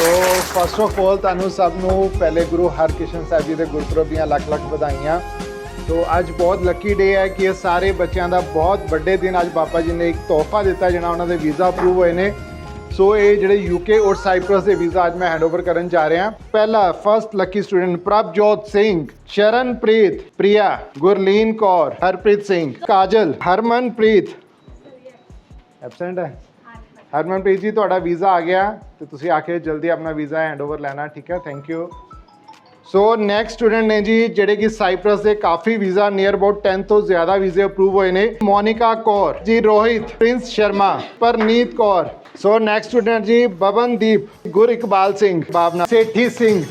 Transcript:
So first of all ਤੁਹਾਨੂੰ ਸਭ ਨੂੰ ਪਹਿਲੇ ਗੁਰੂ ਹਰਕ੍ਰਿਸ਼ਨ ਸਾਹਿਬ ਜੀ ਦੇ ਗੁਰਪੁਰਬ ਦੀਆਂ ਲੱਖ ਲੱਖ ਵਧਾਈਆਂ। ਸੋ ਅੱਜ ਬਹੁਤ ਲੱਕੀ ਡੇ ਹੈ ਕਿ ਇਹ ਸਾਰੇ ਬੱਚਿਆਂ ਦਾ ਬਹੁਤ ਵੱਡੇ ਦਿਨ ਅੱਜ ਬਾਬਾ ਜੀ ਨੇ ਇੱਕ ਤੋਹਫਾ ਦਿੱਤਾ ਜਿਹੜਾ ਉਹਨਾਂ ਦੇ ਵੀਜ਼ਾ ਅਪਰੂਵ ਹੋਏ ਨੇ। ਸੋ ਇਹ ਜਿਹੜੇ ਯੂਕੇ ਔਰ ਸਾਈਪ੍ਰਸ ਦੇ ਵੀਜ਼ਾ ਅੱਜ ਮੈਂ ਹੈਂਡਓਵਰ ਕਰਨ ਜਾ ਰਿਹਾ। ਪਹਿਲਾ first lucky student Prabhjot Singh Sharanpreet Priya, Gurleen Kaur, Harpreet Singh, Kajal, Harmanpreet. Absent ਹੈ। ਹਰਮਨਪ੍ਰੀਤ ਜੀ ਤੁਹਾਡਾ ਵੀਜ਼ਾ ਆ ਗਿਆ ਤੇ ਤੁਸੀਂ ਆ ਕੇ ਜਲਦੀ ਆਪਣਾ ਵੀਜ਼ਾ ਹੈਂਡਓਵਰ ਲੈਣਾ ਠੀਕ ਹੈ thank you so next student ਨੇ ਜੀ ਜਿਹੜੇ ਕਿ ਸਾਈਪ੍ਰਸ ਦੇ ਕਾਫੀ ਵੀਜ਼ਾ ਨੀਅਰ ਅਬਾਊਟ 10 ਤੋਂ ਜ਼ਿਆਦਾ ਵੀਜ਼ੇ ਅਪਰੂਵ ਹੋਏ ਨੇ Monika Kaur ji Rohit Prince Sharma Parneet Kaur so next student ਜੀ ਬਬਨਦੀਪ ਗੁਰ ਇਕਬਾਲ ਸਿੰਘ ਬਾਬਨਾ ਸੇਠੀ ਸਿੰਘ